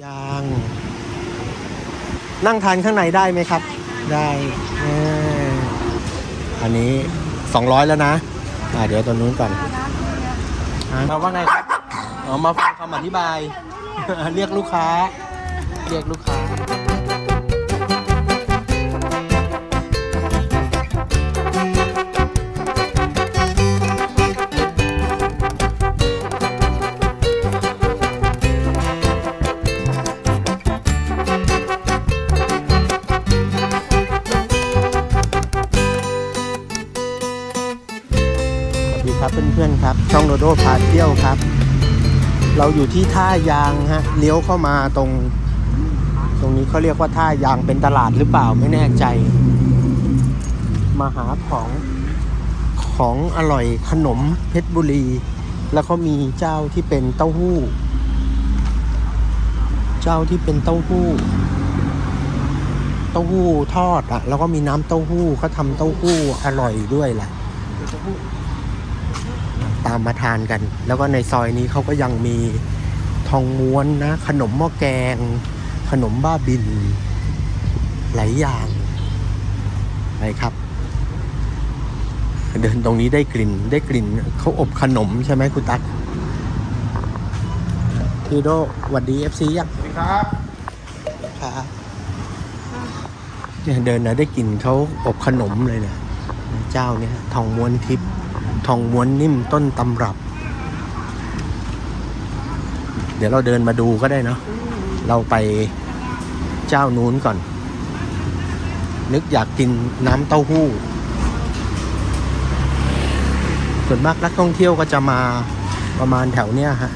ยาง นั่งทานข้างในได้ไหมครับ ได้เอออันนี้ 200 แล้วนะอ่าเดี๋ยวตัวนู้นก่อนอ่ามาว่าไงครับอ๋อมาฟังคำอธิบาย เรียกลูกค้า เรียกลูกค้า โดพาเที่ยวครับ เราอยู่ที่ท่ายางฮะเลี้ยวเข้ามาตรง ตรงนี้เขาเรียกว่าท่ายางเป็นตลาดหรือเปล่าไม่แน่ใจ มาหาของของอร่อยขนมเพชรบุรี แล้วเขามีเจ้าที่เป็นเต้าหู้ เจ้าที่เป็นเต้าหู้ เต้าหู้ทอดอะแล้วก็มีน้ำเต้าหู้เขาทำเต้าหู้อร่อยด้วยแหละ ตามมาทานกัน แล้วก็ในซอยนี้เขาก็ยังมีทองม้วนนะ ขนมหม้อแกง ขนมบ้าบิน หลายอย่างไปครับ เดินตรงนี้ได้กลิ่นได้กลิ่นเขาอบขนมใช่ไหมคุณตั๊กทีโดหวัดดีเอฟซียังสวัสดีครับครับเนี่ยเดินนะได้กลิ่นเขาอบขนมเลยเนี่ยเจ้าเนี่ยทองม้วนทิพย์ ทองม้วนนิ่มต้นตำรับ เดี๋ยวเราเดินมาดูก็ได้เนาะเราไปเจ้านู้นก่อน นึกอยากกินน้ำเต้าหู้ ส่วนมากนักท่องเที่ยวก็จะมาประมาณแถวเนี้ยฮะ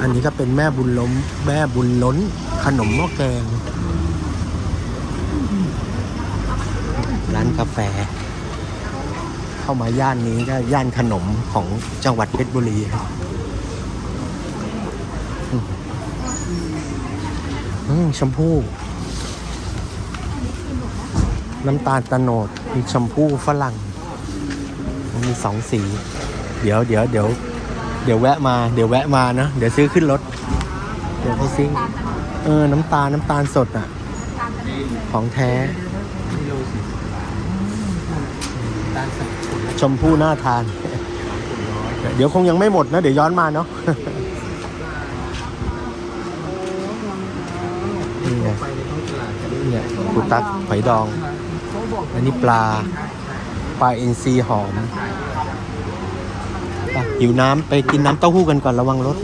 อันนี้ก็เป็นแม่บุญล้มแม่บุญล้น ขนมหม้อแกง ร้านกาแฟ เข้ามาย่านนี้ก็ย่านขนมของจังหวัดเพชรบุรีครับอืมชมพู่น้ำตาลตะโนดมีชมพู่ฝรั่ง มีสองสี เดี๋ยวเดี๋ยวเดี๋ยวเดี๋ยวแวะมาเดี๋ยวแวะมานะ เดี๋ยวซื้อขึ้นรถ เดี๋ยวไปซื้อเออ น้ำตาลน้ำตาลสดอะ ของแท้ ชมพู่น่าทาน เดี๋ยวคงยังไม่หมดนะ เดี๋ยวย้อนมาเนาะนี่ไงเนี่ยกูตักหอยดอง อันนี้ปลา ปลาเอินทรีหอมไปหิวน้ำไปกินน้ำเต้าหู้กันก่อนระวังรถ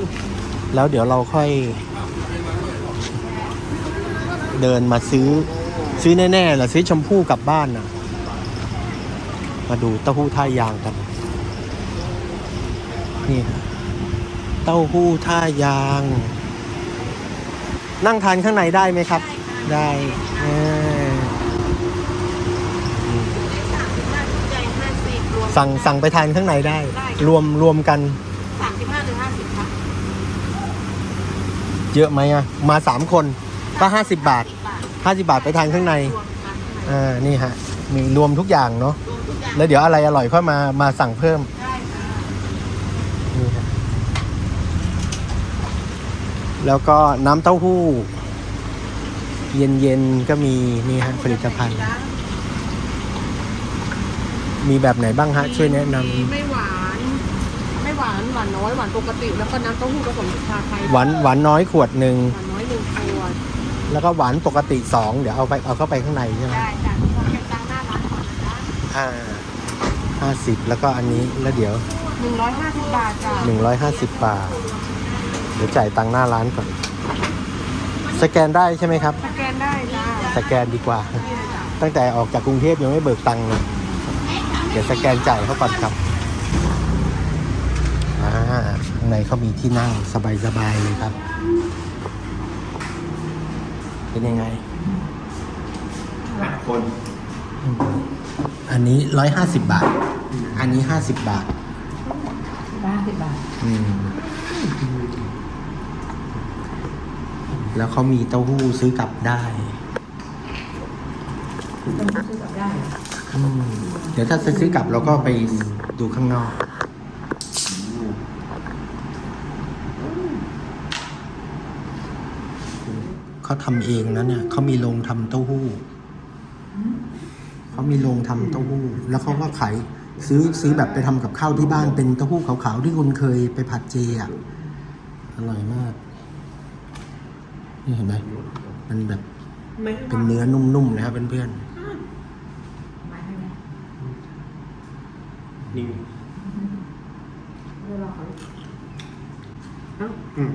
แล้วเดี๋ยวเราค่อย เดินมาซื้อซื้อแน่ๆแหละซื้อชมพู่กลับบ้านน่ะ มาดูเต้าหู้ท่ายางกัน นี่นะเต้าหู้ท่ายาง นั่งทานข้างในได้ไหมครับ ได้เออสั่งสั่งไปทานข้างในได้ รวมรวมกันสามสิบห้าถึงห้าสิบค่ะเยอะไหมอะมาสามคนก็ห้าสิบบาทสิบบาทห้าสิบาทไปทานข้างในรวมกันอ่านี่ฮะ มีรวมทุกอย่างเนาะรวม ทุกอย่างแล้วเดี๋ยวอะไรอร่อยค่อยมามาสั่งเพิ่มได้ค่ะนี่ฮะแล้วก็น้ำเต้าหู้ เย็นๆก็มีนี่ฮะผลิตภัณฑ์ มีแบบไหนบ้างฮะ ช่วยแนะนมีไม่หวาน ไม่หวานหวานน้อยหวานปกติ แล้วก็น้ำเต้าหู้ผสมชาไทยำหวานหวานน้อยขวดหนึ่ง หวานน้อยหนึ่งขวดแล้วก็หวานปกติสองเดี๋ยวเอาไปเอาเข้าไปข้างในใช่ไหม ได้จ้ะ จ๊ะอ่าห้าสิบแล้วก็อันนี้แล้วเดี๋ยวหนึ่งร้อยห้าสิบบาทจ้ะหนึ่งร้อยห้าสิบบาท เดี๋ยวจ่ายตังค์หน้าร้านก่อน สแกนได้ใช่ไหมครับ สแกนได้จ้ะสแกนดีกว่านี่เลยจ้ะตั้งแต่ออกจากกรุงเทพยังไม่เบิกตังค์เลยเดี๋ยวสแกนจ่ายเขาก่อนครับอ่าข้างในเขามีที่นั่งสบายๆเลยครับ เป็นยังไงคน อันนี้ร้อยห้าสิบบาท อันนี้ห้าสิบบาทห้าสิบบาท อืม แล้วเขามีเต้าหู้ซื้อกลับได้ต้องซื้อกลับได้อืมเดี๋ยวถ้าจะซื้อกลับเราก็ไปดูข้างนอกคเขาทำเองนะเนี่ยเขามีโรงทำเต้าหู้ เขามีโรงทำเต้าหู้ แล้วเขาก็ขายซื้อซื้อแบบไปทำกับข้าวที่บ้านเป็นเต้าหู้ขาวๆที่คุณเคยไปผัดเจอะอร่อยมาก นี่เห็นไหมมันแบบไม่เป็นเนื้อนุ่มๆนะครับเพื่อนนิ่งเวลาเขาอืมๆ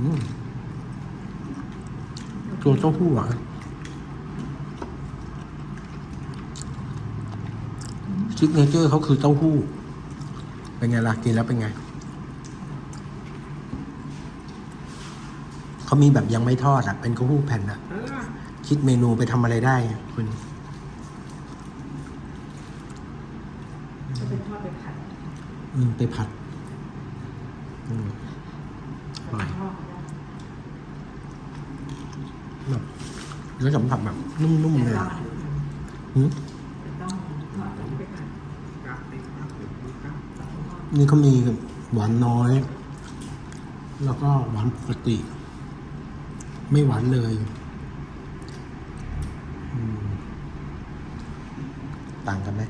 อืมตัวเต้าหู้อะ ซิกเนเจอร์เขาคือเต้าหู้ เป็นไงล่ะกินแล้วเป็นไง เขามีแบบยังไม่ทอดอะ เป็นเต้าหู้แผ่นอะเออคิดเมนูไปทำอะไรได้อะคุณจะเป็นทอดเป็นผัด อืม ไปผัด อืมอร่อยทอดได้แบบเนื้อสัมผัสแบบนุ่มๆเลยอะหืม ต้องทอดเป็นผัด กราฟติ๊กกราฟติ๊กกราฟ นี่เขามีหวานน้อย แล้วก็หวานปกติ ไม่หวานเลยอืมต่างกันไหม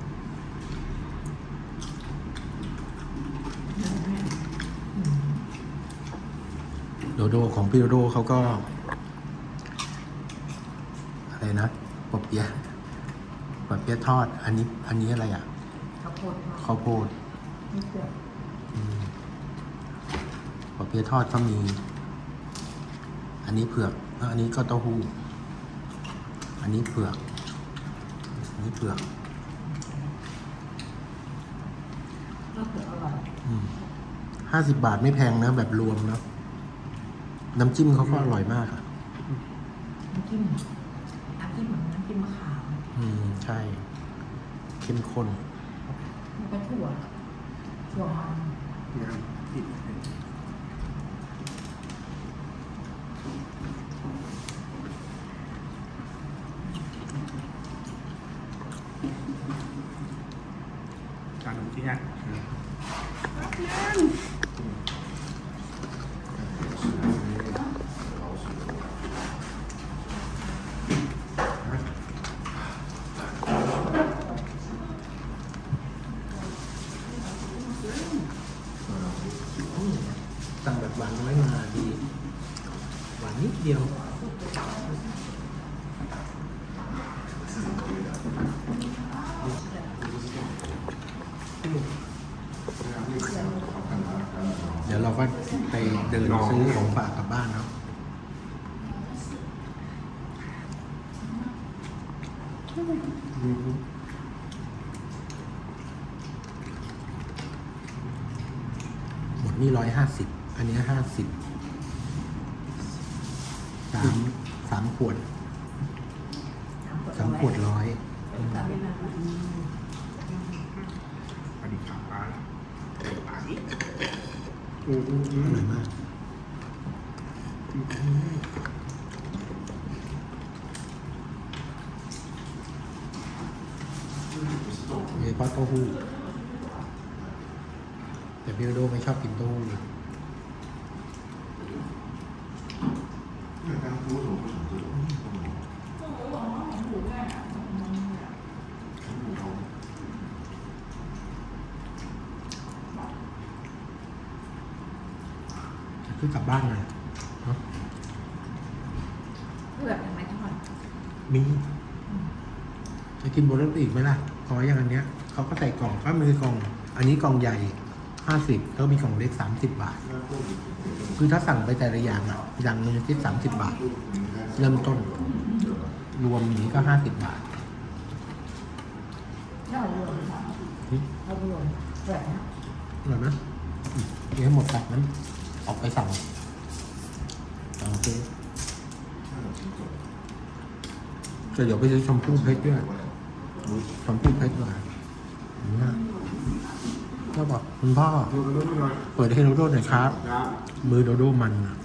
โดโดของพี่โดโดเขาก็ อะไรนะปอเปี๊ยะปอเปี๊ยะทอด อันนี้ อันนี้อะไรอะ ข้าวโพดทอดข้าวโพดนี่เกลือ ปอเปี๊ยะทอดก็มี อันนี้เผือกแล้วอันนี้ก็เต้าหู้ อันนี้เผือก อันนี้เผือกข้าวเผือกอร่อยห้าสิบบาทไม่แพงนะ แบบรวมนะ น้ำจิ้มเขาก็อร่อยมากอะน้ำจิ้มน้ำจิ้มเหมือนน้ำจิ้มมะขาม อืม ใช่ เข้มข้นแล้วก็ถั่ว ถั่วมันน้ำผิดการทำที่ยาก สั่งแบบหวานน้อยมาดี หวานนิดเดียว เดี๋ยวเราก็ไป เดินซื้อของฝากกลับบ้านเนาะหมดนี่ร้อยห้าสิบ อันนี้ห้าสิบ สามสามขวด สามขวดร้อยอดีตขาปลาปลาอีก อร่อยมากโดยเฉพาเต้าหู้แต่พี่โดไม่ชอบกินเต้าหู้จะ ซื้อกลับบ้านเลยเนอะเผือกยังไม่ทอดมีจะกินบนรถอีกไหมล่ะพออย่างอันเนี้ยเขาก็ใส่กล่องก็มีกล่อง อันนี้กล่องใหญ่ห้าสิบแล้วมีกล่องเล็กสามสิบบาท คือถ้าสั่งไปแต่ละอย่างอะอย่างหนึ่งที่สามสิบบาท เริ่มต้น รวมอย่างนี้ก็ห้าสิบบาทถ้าเอารวมเอารวมแบบนี้อร่อยไหมอืมกินให้หมดตักนั้น ออกไปสั่งโอเคจะเดี๋ยวไปซื้อชมพู่เพชรด้วยชมพู่เพชรด้วยนะก็บอกคุณพ่อดูกันด้วยหน่อยเปิดให้โดโดหน่อยครับครับ มือโดโดมันนะ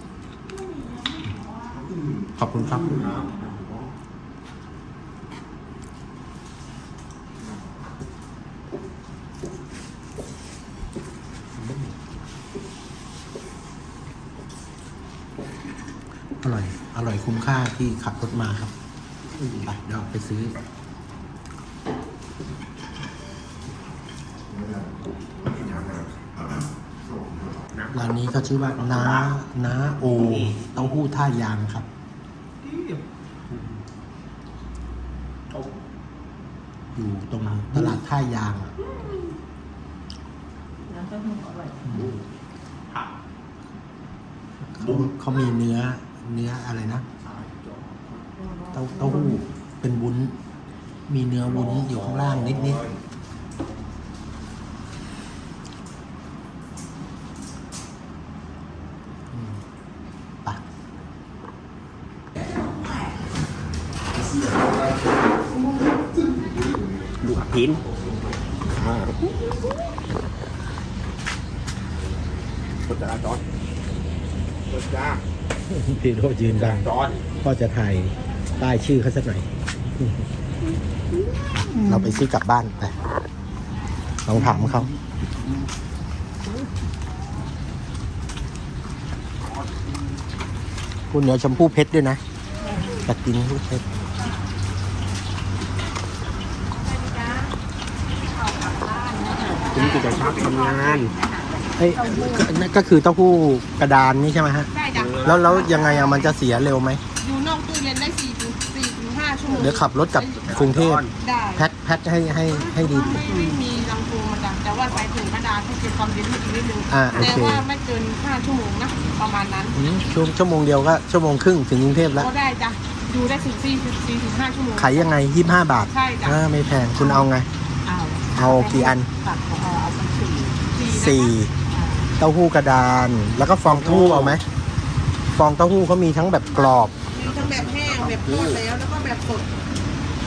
ขอบคุณครับ ครับ อร่อย อร่อย คุ้มค่าที่ขับรถมาครับไปเดี๋ยวไปซื้อร้านนี้เขาชื่อว่าน้าน้าโอเต้าหู้ท่ายางครับอยู่ตรงตลาดท่ายางน้ำเต้าหู้อร่อยเขาเขามีเนื้อเนื้ออะไรนะ เต้าเต้าหู้เป็นวุ้น มีเนื้อวุ้นอยู่ข้างล่างนิดนิดๆอืมไปลูกพินกดจราจรกดจ้าพี่โรยืนดังจรก็จะถ่าย ป้ายชื่อเขาสักหน่อย เราไปซื้อกลับบ้านไปลองถามเขาคุณเหนียวชมพู่เพชรด้วยนะอยากกินชมพู่เพชรคุณกิจชักทำงานเอ้ยก็นั่นก็คือเต้าหู้กระดานนี่ใช่ไหมฮะได้จ้ะแล้วแล้วยังไงอะมันจะเสียเร็วไหม เดี๋ยวขับรถกลับกรุงเทพได้แพ็คแพ็คให้ให้ให้ดี ไม่ไม่มีลำโพงมาจ้ะแต่ว่าใส่ถุงกระดาษให้เก็บความเย็นให้อีกนิดนึงอ่าโอเคแต่ว่าไม่เกินห้าชั่วโมงนะประมาณนั้นอืมชั่วชั่วโมงเดียวก็ชั่วโมงครึ่งถึงกรุงเทพแล้ว ก็ได้จ้ะอยู่ได้ถึงสี่สี่ถึงห้าชั่วโมง ขายยังไงยี่ห้าบาทใช่จ้ะ อ่าไม่แพงคุณเอาไง เอาเอากี่อันตัดเอาเอาสักสี่สี่เต้าหู้กระดาน แล้วก็ฟองเต้าหู้เอาไหมฟองเต้าหู้เขามีทั้งแบบกรอบ มีทั้งแบบแห้ง แบบทอดแล้วแล้วก็แบบสด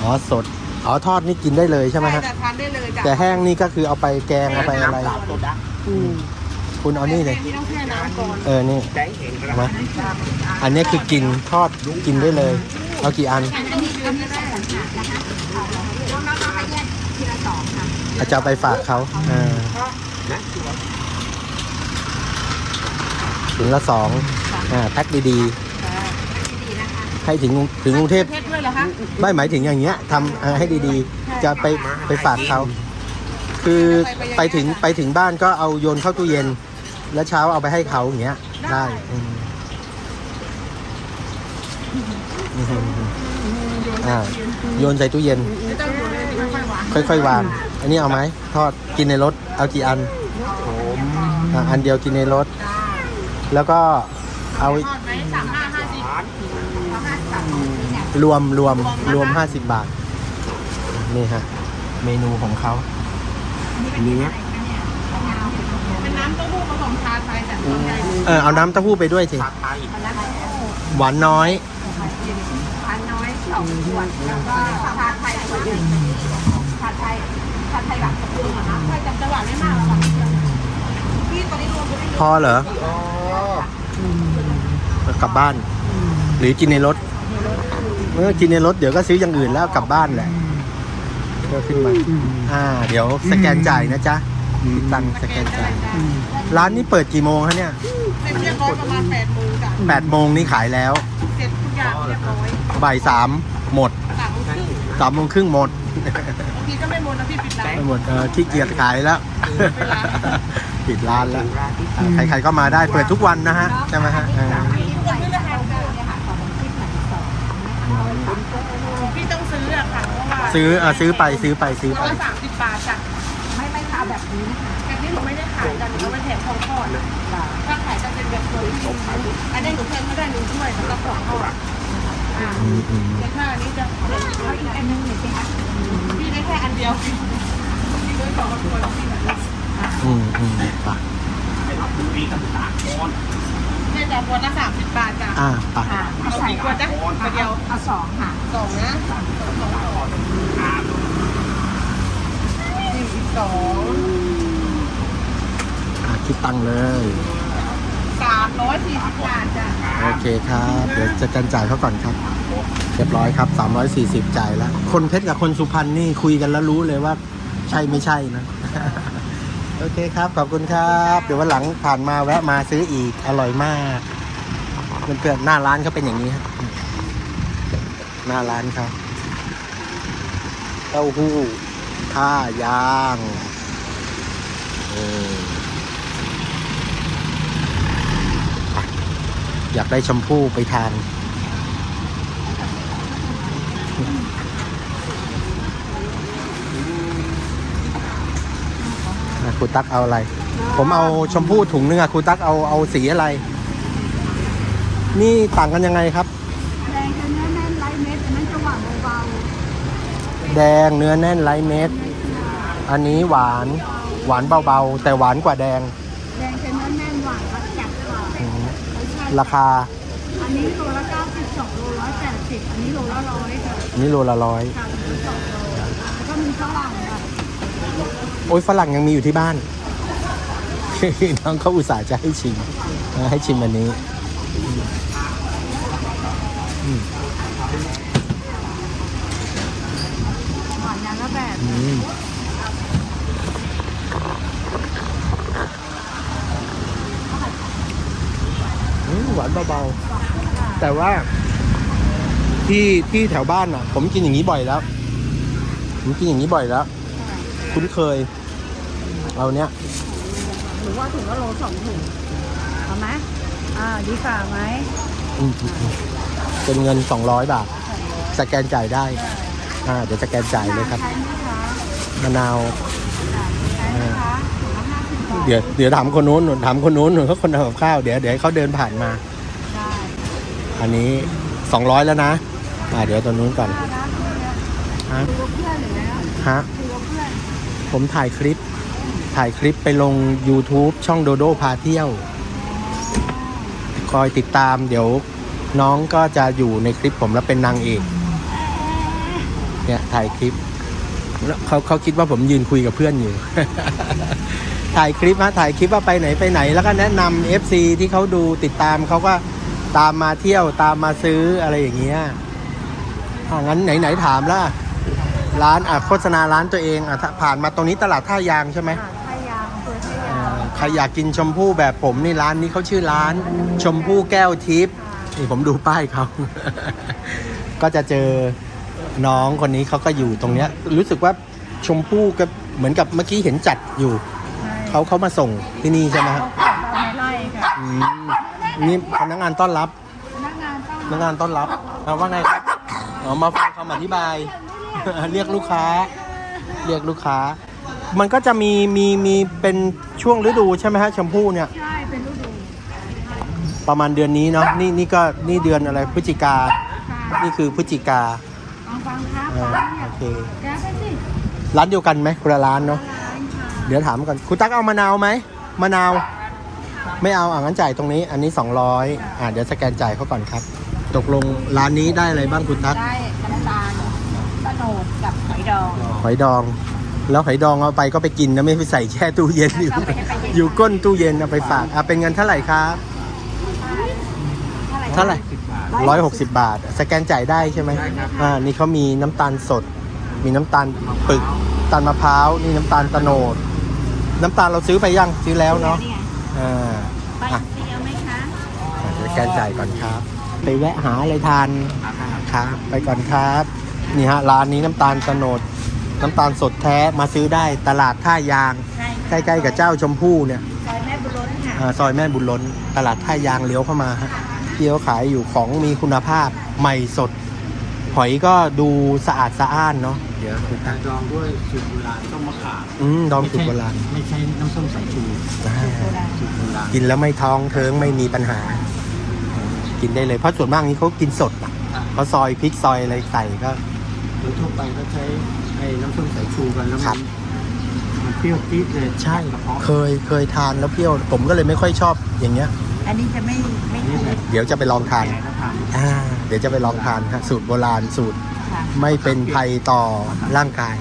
อ๋อสดอ๋อทอดนี่กินได้เลยใช่ไหมฮะจ้ะทานได้เลยจ้ะแต่แห้งนี่ก็คือเอาไปแกงเอาไปอะไร น้ำเปล่าโซดาคุณเอานี่เลยที่ต้องแช่น้ำก่อนเออนี่แดงเห็นกระเอาไหมดาษอันนี้คือกินทอดกินได้เลย เอากี่อันอันนี้อันนี้ได้ค่ะน้องๆเอาไปแยกทีละสองค่ะอาจจะเอาไปฝากเขาอ่านะถึงละสองอ่าแพ็คดีๆ ให้ถึงถึงกรุงเทพเพชรด้วยเหรอคะ ไม่หมายถึงอย่างเงี้ยทำเอ่อให้ดีๆ จะไปไปฝากเขาคือไปถึงไปถึงบ้านก็เอาโยนเข้าตู้เย็น แล้วเช้าเอาไปให้เขาอย่างเงี้ย ได้อืมอืมอ่าโยนใส่ตู้เย็น ไม่ต้องอยู่เลยค่อยๆวางค่อยๆวาง อันนี้เอาไหมทอดกินในรถ เอากี่อันผมอะอันเดียวกินในรถ แล้วก็เอาทอดไหมสามห้าห้าสิบ ร้าน รวมรวมรวม 50 บาท นี่ฮะ เมนูของเขาเนื้อเป็นน้ำเต้าหู้ผสมชาไทยแต่ส่วนใหญ่เออเอาน้ำเต้าหู้ไปด้วยสิผัดไทยหวานน้อยพันน้อยสองขวดแล้วก็ชาไทยขวดหนึ่งชาไทยชาไทยแบบกระปุกอะนะใช่จำจังหวะไม่มากหรอกค่ะพี่ตอนนี้รวมไปได้พอเหรออ๋อกลับบ้าน หรือกินในรถ เมื่อกินในรถเดี๋ยวก็ซื้ออย่างอื่นแล้วกลับบ้านแหละก็ขึ้นมาอ่า เดี๋ยวสแกนจ่ายนะจ๊ะคิดตังค์สแกนจ่ายร้านนี้เปิดกี่โมงคะเนี่ยเสร็จเรียบร้อยประมาณแปดโมงจ้ะแปดโมงนี่ขายแล้ว เสร็จทุกอย่างเรียบร้อยบ่ายสามหมดสามโมงครึ่งสามโมงครึ่งหมดบางทีก็ไม่หมดนะพี่ปิดร้านไม่หมดเออขี้เกียจขายแล้วปิดร้านแล้วร้านที่อ่าใครๆก็มาได้เปิดทุกวันนะฮะใช่ไหมฮะเออ คนที่จะทานกันเนี่ยค่ะพี่ต้องซื้ออะค่ะเพราะว่า ซื้อเออซื้อไปซื้อไปซื้อตัวไปละสามสิบบาทจ้ะไม่ไม่ค่ะแบบนี้นะคะแบบนี้หนูไม่ได้ขายกันหนูเอาไปแถมของทอดถ้าขายจะเป็นแบบตัวที่อันนี้หนูเพิ่มก็ได้หนึ่งถ้วยสำหรับของทอดอ่าอืมอืมแต่ถ้าอันนี้จะเอาอีกอันนึงหน่อยสิคะพี่ได้แค่อันเดียวพี่เลยสองคนพี่แบบอืมอืมไปให้รับบุรีกับสากรเนี่ยจ้ะคนละสามสิบบาทจ้ะ อ่าไปค่ะเอา กี่ขวดจ้ะตัวเดียวเอาสองค่ะสองนะสองสองสองนี่อีกสองอะคิดตังค์เลย สามร้อยสี่สิบบาทจ้ะโอเคครับ เดี๋ยวจะกันจ่ายเขาก่อนครับ เรียบร้อยครับ 340จ่ายแล้ว คนเพชรกับคนสุพรรณนี่คุยกันแล้วรู้เลยว่า ใช่ไม่ใช่นะ โอเคครับ ขอบคุณครับ เดี๋ยววันหลังผ่านมาแวะมาซื้ออีก อร่อยมาก เพื่อนๆหน้าร้านเขาเป็นอย่างนี้ฮะหน้าร้านเขาเต้าหู้ท่ายางอออะอยากได้ชมพู่ไปทานครูตักเอาอะไร ผมเอาชมพู่ถุงนึงอะครูตักเอาเอาสีอะไร นี่ต่างกันยังไงครับ แดงจะเนื้อแน่นไร้เม็ดอันนั้นจะหวานเบาแดงเนื้อแน่นไร้เม็ด อันนี้หวานหวานเบาๆ แต่หวานกว่าแดง ๆแดงจะเนื้อแน่นหวานและจัดกว่าอืมรสชาติราคา อันนี้โลละ90สองโลร้อยแปดสิบอันนี้โลละร้อยค่ะอันนี้โลละร้อย ค่ะอันนี้สองโลแล้วก็มีฝรั่งค่ะโอ้ยฝรั่งยังมีอยู่ที่บ้าน น้องเขาอุตส่าห์จะให้ชิมนะให้ชิมอันนี้อืม หวานอย่างละแบบอืมอืมหวานเบาๆ แต่ว่า ที่ที่แถวบ้านอะ ผมกินอย่างนี้บ่อยแล้ว ผมกินอย่างนี้บ่อยแล้ว คุ้นเคย เอาเนี้ยหรือว่าถุงละโลสองถุงเอาไหม อ่าดีกว่าไหมอืมอืมอืมเป็นเงิน 200 บาท สแกนจ่ายได้ อ่า เดี๋ยวสแกนจ่ายเลยครับ ใช้ไหมคะมะนาว ใช้ไหมคะถุงละห้าสิบบาทเดี๋ยวเดี๋ยวถามคนนู้นหนูถามคนนู้นหนูเขาคนทำกับข้าวเดี๋ยวเดี๋ยวให้เขาเดินผ่านมา ได้อันนี้ 200 แล้วนะ อ่า เดี๋ยวตัวนู้นก่อนได้นะฮะ คุยกับเพื่อนหรือไงนะฮะ คุยกับเพื่อนผมถ่ายคลิป ถ่ายคลิปไปลง YouTube ช่องโดโดพาเที่ยว คอยติดตาม เดี๋ยวน้องก็จะอยู่ในคลิปผมแล้วเป็นนางเอกเนี่ยถ่ายคลิปแล้วเขาเขาคิดว่าผมยืนคุยกับเพื่อนอยู่ ถ่ายคลิปนะถ่ายคลิปว่าไปไหนไปไหน แล้วก็แนะนำ FC ที่เขาดูติดตามเขาก็ตามมาเที่ยวตามมาซื้ออะไรอย่างเงี้ยอ่างั้นไหนไหนถามละร้านอะโฆษณาร้านตัวเองอะผ่านมาตรงนี้ตลาดท่ายางใช่ไหม ใครอยากกินชมพู่แบบผมนี่ร้านนี้เขาชื่อร้าน ชมพู่แก้วทิพย์นี่ผมดูป้ายเขาก็จะเจอน้องคนนี้เขาก็อยู่ตรงเนี้ย รู้สึกว่าชมพู่ก็เหมือนกับเมื่อกี้เห็นจัดอยู่ใช่เขาเขามาส่งที่นี่ใช่ไหมฮะเขาขายเราในไร่ค่ะอืมนี่พนักงานต้อนรับพนักงานต้องพนักงานต้อนรับเอาว่าไงครับอ๋อมาฟังคำอธิบาย เรียกลูกค้า เรียกลูกค้า มันก็จะมีมีมีเป็นช่วงฤดูใช่ไหมฮะชมพู่เนี่ย ใช่เป็นฤดูประมาณเดือนนี้เนาะนี่นี่ก็นี่เดือนอะไรพฤศจิกา ค่ะนี่คือพฤศจิกาลองฟังครับอ่าฟังเนี่ยโอเค แกไปสิร้านเดียวกันไหมคนละร้านเนาะ ร้านค่ะเดี๋ยวถามก่อนคุณตั๊กเอามะนาวไหมมะนาว ไม่เอาอ่างั้นจ่ายตรงนี้ อันนี้ 200อ่าเดี๋ยวสแกนจ่ายเขาก่อนครับ ตกลงร้านนี้ได้อะไรบ้างคุณตั๊กได้น้ำตาลตะโนดกับหอยดองหอยดอง แล้วหอยดองเอาไปก็ไปกินนะไม่ไปใส่แช่ตู้เย็นอยู่เอาไปให้ไปเย็นอยู่ก้นตู้เย็นเอาไปฝากอะเป็นเงินเท่าไหร่ครับเท่าไหร่สิบบาทร้อยหกสิบบาท สแกนจ่ายได้ใช่ไหมได้ครับอ่านี่เขามีน้ำตาลสด มีน้ำตาลปึกน้ำตาลมะพร้าวนี่น้ำตาลตะโนด น้ำตาลเราซื้อไปยังซื้อแล้วเนาะนี่ไงอ่าไปอะเดียวไหมคะเดี๋ยวสแกนจ่ายก่อนครับ ไปแวะหาอะไรทานครับไปก่อนครับ นี่ฮะร้านนี้น้ำตาลตะโนด น้ำตาลสดแท้มาซื้อได้ตลาดท่ายาง ใช่ใกล้ๆกับเจ้าชมพู่เนี่ยซอยแม่บุญล้นค่ะอ่าซอยแม่บุญล้น ตลาดท่ายางเลี้ยวเข้ามาฮะที่เขาขายอยู่ของมีคุณภาพใหม่สด หอยก็ดูสะอาดสะอ้านเนาะเดี๋ยวคุณกาตารดองด้วยสูตรโบราณต้มมะขามอืมดองสุดโบราณไม่ใช่น้ำส้มสายชูอ่าสูตรโบราณกินแล้วไม่ท้องเทิงไม่มีปัญหา กินได้เลยเพราะส่วนมากนี้เขากินสดอะเขาซอยพริกซอยอะไรใส่ก็ โดยทั่วไปก็ใช้ไอ้น้ำส้มสายชูกันแล้วครัมับ นมันเปรี้ยวจี๊ดเลยใช่ กระเพาะเคยเคยทานแล้วเปรี้ยว ผมก็เลยไม่ค่อยชอบอย่างเงี้ย อันนี้จะไม่ไม่นี่แบบเดี๋ยวจะไปลองทานแก่ก็ทานอ่าเดี๋ยวจะไปลองทานฮะสูตรโบราณสูตรค่ะไม่เป็นภัยต่อร่างกาย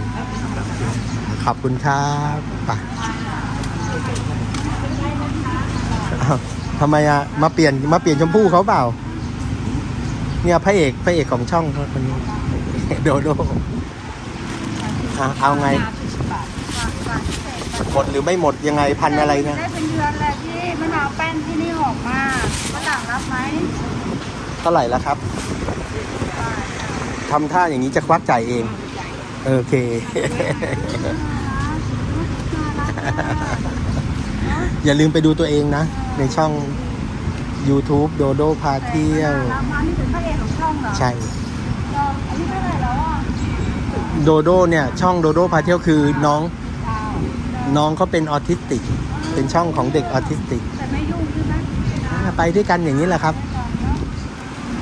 ขอบคุณครับไปอ้าวทำไมอะมาเปลี่ยนมาเปลี่ยนชมพู่เขาเปล่า เนี่ยพระเอกพระเอกของช่องเขาคนนี้ โดโด อะเอาไง หมดหรือไม่หมดยังไงพันอะไรนะได้เป็นเดือนแหละที่มะนาวแป้นที่นี่ออกมามะนาวรับไหมเท่าไหร่แล้วครับทำท่าอย่างนี้จะควักจ่ายเอง โอเค อย่าลืมไปดูตัวเองนะ ในช่อง YouTube โดโดพาเที่ยวรามานี่เป็นพระเอกของช่องเหรอ ใช่ เราอายุเท่าไหร่แล้วอะ โดโดเนี่ยช่องโดโดพาเที่ยวคือน้องเก้าน้องเขาเป็นออทิสติก เป็นช่องของเด็กออทิสติกแต่ไม่ยุ่งใช่ไหมอ่าไปด้วยกันอย่างนี้แหละครับ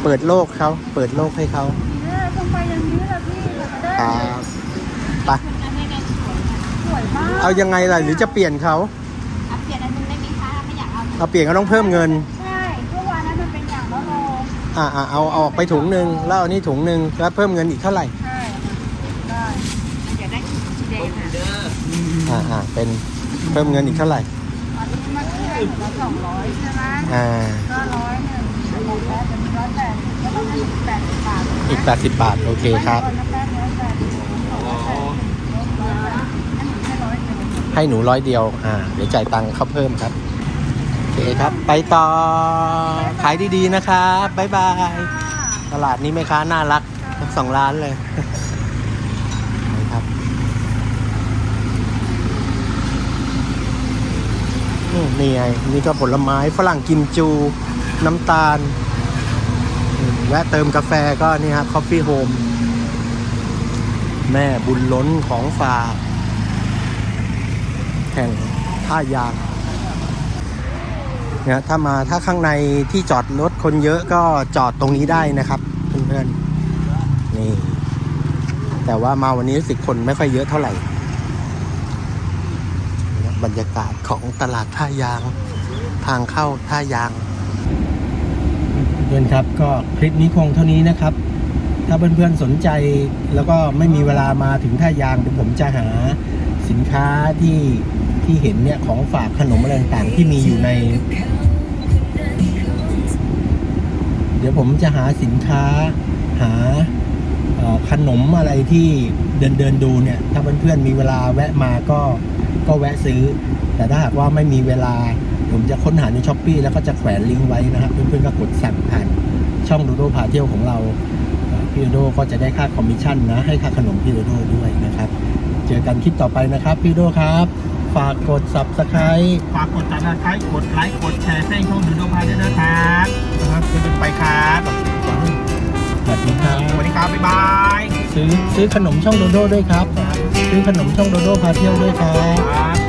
เปิดโลกเขาเปิดโลกให้เขาเออต้องไปอย่างนี้แหละพี่เด้ครับไปสวยมากเอายังไงล่ะหรือจะเปลี่ยนเขาอัปเดตอันนึงได้ไหมคะไม่อยากเอาเราเปลี่ยนก็ต้องเพิ่มเงินใช่เมื่อวานนั้นมันเป็นอย่างละโลอ่าอ่าเอาเอาออกไปถุงหนึ่งแล้วเอานี่ถุงหนึ่งแล้วเพิ่มเงินอีกเท่าไหร่ ใช่ได้ อยากได้สีแดงค่ะ อ่าอ่าเป็นเพิ่มเงินอีกเท่าไหร่อันนี้มาเที่ยวละสองร้อยใช่ไหมอ่าก็ร้อยหนึ่งหมดแล้วจะมีร้อยแปดสิบก็ต้องให้อีกแปดสิบบาทอีก80บาท โอเคครับร้อยแปดร้อยแปดสิบร้อยแปดสิบร้อยแปดสิบให้ร้อยหนึ่งให้หนูร้อยเดียว อ่า เดี๋ยวจ่ายตังค์เขาเพิ่มครับ โอเคครับ ไปต่อ ขายดีๆนะครับ บ๊ายบาย ตลาดนี้แม่ค้าน่ารักทั้งสองร้านเลย นะครับอืม นี่ไงนี่ก็ผลไม้ฝรั่งกิมจู น้ำตาลแวะเติมกาแฟก็นี่ฮะ Coffee Home แม่บุญล้นของฝากแห่งท่ายางเนี่ยถ้ามาถ้าข้างในที่จอดรถคนเยอะก็จอดตรงนี้ได้นะครับเพื่อนๆนี่ แต่ว่ามาวันนี้รู้สึกคนไม่ค่อยเยอะเท่าไหร่ บรรยากาศของตลาดท่ายาง ทางเข้าท่ายางเพื่อนครับก็คลิปนี้คงเท่านี้นะครับ ถ้าเพื่อนๆสนใจแล้วก็ไม่มีเวลามาถึงท่ายางเดี๋ยวผมจะหาสินค้าที่ที่เห็นเนี่ยของฝากขนมอะไรต่างๆที่มีอยู่ใน เดี๋ยวผมจะหาสินค้าหาขนมอะไรที่เดินเดินดูเนี่ย ถ้าเพื่อนๆมีเวลาแวะมาก็ ก็แวะซื้อ แต่ถ้าหากว่าไม่มีเวลา ผมจะค้นหาในช้อปปีแล้วก็จะแขวนลิงก์ไว้นะครับเพื่อนๆก็กดสั่งผ่านช่องดูโดพาเที่ยวของเราเอ่อพี่โดโดก็จะได้ค่าคอมมิชชั่นนะ ให้ค่าขนมพี่โดโดด้วยนะครับ เจอกันคลิปต่อไปนะครับพี่โดครับฝากกด subscribe ฝากกดติดตามกดไลค์ กดแชร์ให้ช่องดูโดพาด้วยนะครับนะครับจะเป็นไปครับสวัสดีครับ สวัสดีครับ บ๊ายบาย ซื้อซื้อขนมช่องโดโดด้วยครับ ซื้อขนมช่องโดโดพาเที่ยวด้วยครับ